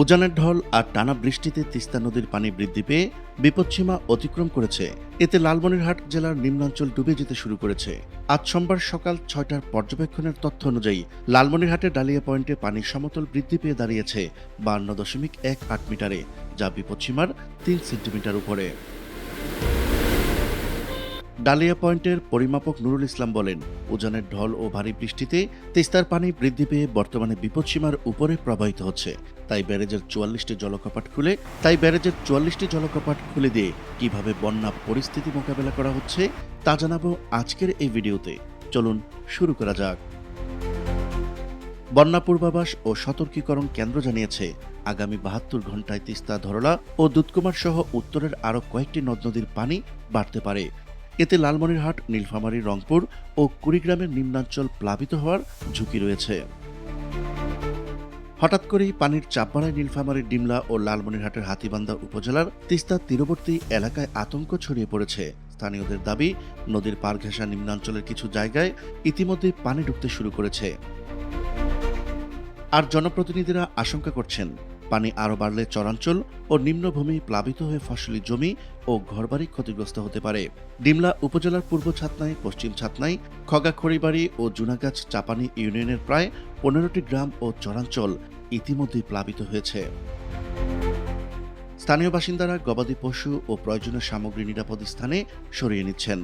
উজানের ঢল আর টানা বৃষ্টিতে তিস্তা নদীর পানি বৃদ্ধি পেয়ে বিপদসীমা অতিক্রম করেছে। এতে লালমনিরহাট জেলার নিম্নাঞ্চল ডুবে যেতে শুরু করেছে। আজ সোমবার সকাল ছয়টার পর্যবেক্ষণের তথ্য অনুযায়ী লালমনিরহাটের ডালিয়া পয়েন্টে পানির সমতল বৃদ্ধি পেয়ে দাঁড়িয়েছে বান্ন দশমিক এক আট মিটারে, যা বিপদসীমার তিন সেন্টিমিটার উপরে। ডালিয়া পয়েন্টের পরিমাপক নুরুল ইসলাম বলেন, উজানের ঢল ও ভারী বৃষ্টিতে তিস্তার পানি বৃদ্ধি পেয়ে বর্তমানে বিপদসীমার উপরে প্রবাহিত হচ্ছে। তাই ব্যারেজের চুয়াল্লিশটি জলকপাট খুলে, তাই ব্যারেজের চুয়াল্লিশটি জলকপাট খুলে দিয়ে কীভাবে বন্যা পরিস্থিতি মোকাবেলা করা হচ্ছে, তা জানাব আজকের এই ভিডিওতে। চলুন শুরু করা যাক। বন্যা পূর্বাভাস ও সতর্কীকরণ কেন্দ্র জানিয়েছে, আগামী বাহাত্তর ঘন্টায় তিস্তা, ধরলা ও দুধকুমার সহ উত্তরের আরও কয়েকটি নদ নদীর পানি বাড়তে পারে। এতে লালমনিরহাট, নীলফামারী, রংপুর ও কুড়িগ্রামের নিম্নাঞ্চল প্লাবিত হওয়ার ঝুঁকি রয়েছে। হঠাৎ করেই পানির চাপ বাড়ায় নীলফামারীর ডিমলা ও লালমনিরহাটের হাতিবান্ধা উপজেলার তিস্তা তীরবর্তী এলাকায় আতঙ্ক ছড়িয়ে পড়েছে। স্থানীয়দের দাবি, নদীর পার ঘেঁষা নিম্নাঞ্চলের কিছু জায়গায় ইতিমধ্যে পানি ঢুকতে শুরু করেছে। আর জনপ্রতিনিধিরা আশঙ্কা করছেন। পানি আরও বাড়লে চরাঞ্চল ও নিম্নভূমি প্লাবিত হয়ে ফসলি জমি ও ঘরবাড়ি ক্ষতিগ্রস্ত হতে পারে। ডিমলা উপজেলার পূর্ব ছাতনাই পশ্চিম ছাতনাই খগাখড়িবাড়ি ও জুনাগাছ চাপানি ইউনিয়নের প্রায় পনেরোটি গ্রাম ও চরাঞ্চল ইতিমধ্যেই প্লাবিত হয়েছে। স্থানীয় বাসিন্দারা গবাদি পশু ও প্রয়োজনীয় সামগ্রী নিরাপদ স্থানে সরিয়ে নিচ্ছেন।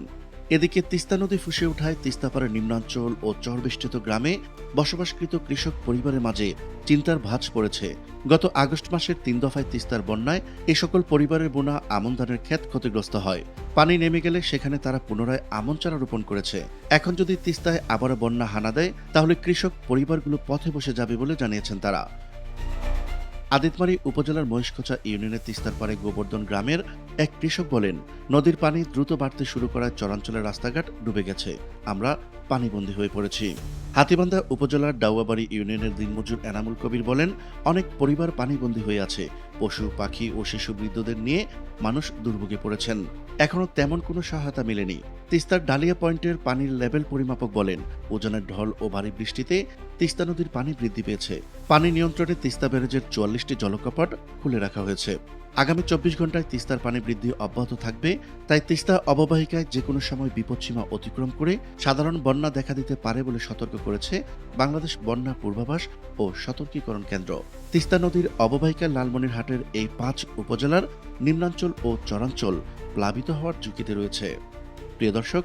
এদিকে তিস্তা নদী ফুসে ওঠায় তিস্তাপাড়ের নিম্নাঞ্চল ও চরবেষ্টিত গ্রামে বসবাসকৃত কৃষক পরিবারের মাঝে চিন্তার ভাঁজ পড়েছে। গত আগস্ট মাসের তিন দফায় তিস্তার বন্যায় এ সকল পরিবারের বোনা আমন ধানের ক্ষেত ক্ষতিগ্রস্ত হয়। পানি নেমে গেলে সেখানে তারা পুনরায় আমন চারা রোপণ করেছে। এখন যদি তিস্তায় আবারও বন্যা হানা দেয়, তাহলে কৃষক পরিবারগুলো পথে বসে যাবে বলে জানিয়েছেন তারা। আদিতমারি উপজেলার মহিষকোচা ইউনিয়নের তিস্তার পাড়ে গোবর্ধন গ্রামের এক কৃষক বলেন, নদীর পানি দ্রুত বাড়তে শুরু করায় চরাঞ্চলের রাস্তাঘাট ডুবে গেছে। আমরা পানিবন্দী হয়ে পড়েছি। হাতিবান্ধা উপজেলার ডাউয়াবাড়ি ইউনিয়নের দিনমজুর এনামুল কবির বলেন, অনেক পরিবার পানিবন্দী হয়ে আছে। পশু, পাখি ও শিশু বৃদ্ধদের নিয়ে মানুষ দুর্ভোগে পড়েছেন। এখনও তেমন কোনো সহায়তা মেলেনি। তিস্তার ডালিয়া পয়েন্টের পানির লেভেল পরিমাপক বলেন ওজনের ঢল ও ভারী বৃষ্টিতে তিস্তা নদীর পানি বৃদ্ধি পেয়েছে। পানি নিয়ন্ত্রণে তিস্তা ব্যারেজের চুয়াল্লিশটি জলকপাট খুলে রাখা হয়েছে। আগামী চব্বিশ ঘন্টায় তিস্তার পানি বৃদ্ধি অব্যাহত থাকবে, তাই তিস্তা অববাহিকায় যে কোনো সময় বিপদসীমা অতিক্রম করে সাধারণ বন্যা দেখা দিতে পারে বলে সতর্ক করেছে বাংলাদেশ বন্যা পূর্বাভাস ও সতর্কীকরণ কেন্দ্র। তিস্তা নদীর অববাহিকার লালমনিরহাটের এই পাঁচ উপজেলার নিম্নাঞ্চল ও চরাঞ্চল প্লাবিত হওয়ার ঝুঁকিতে রয়েছে। প্রিয় দর্শক,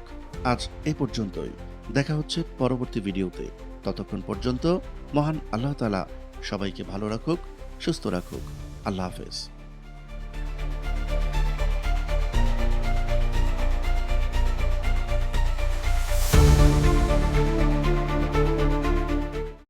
আজ এ পর্যন্তই। দেখা হচ্ছে পরবর্তী ভিডিওতে। ততক্ষণ পর্যন্ত মহান আল্লাহ তালা সবাইকে ভালো রাখুক, সুস্থ রাখুক। আল্লাহ হাফেজ।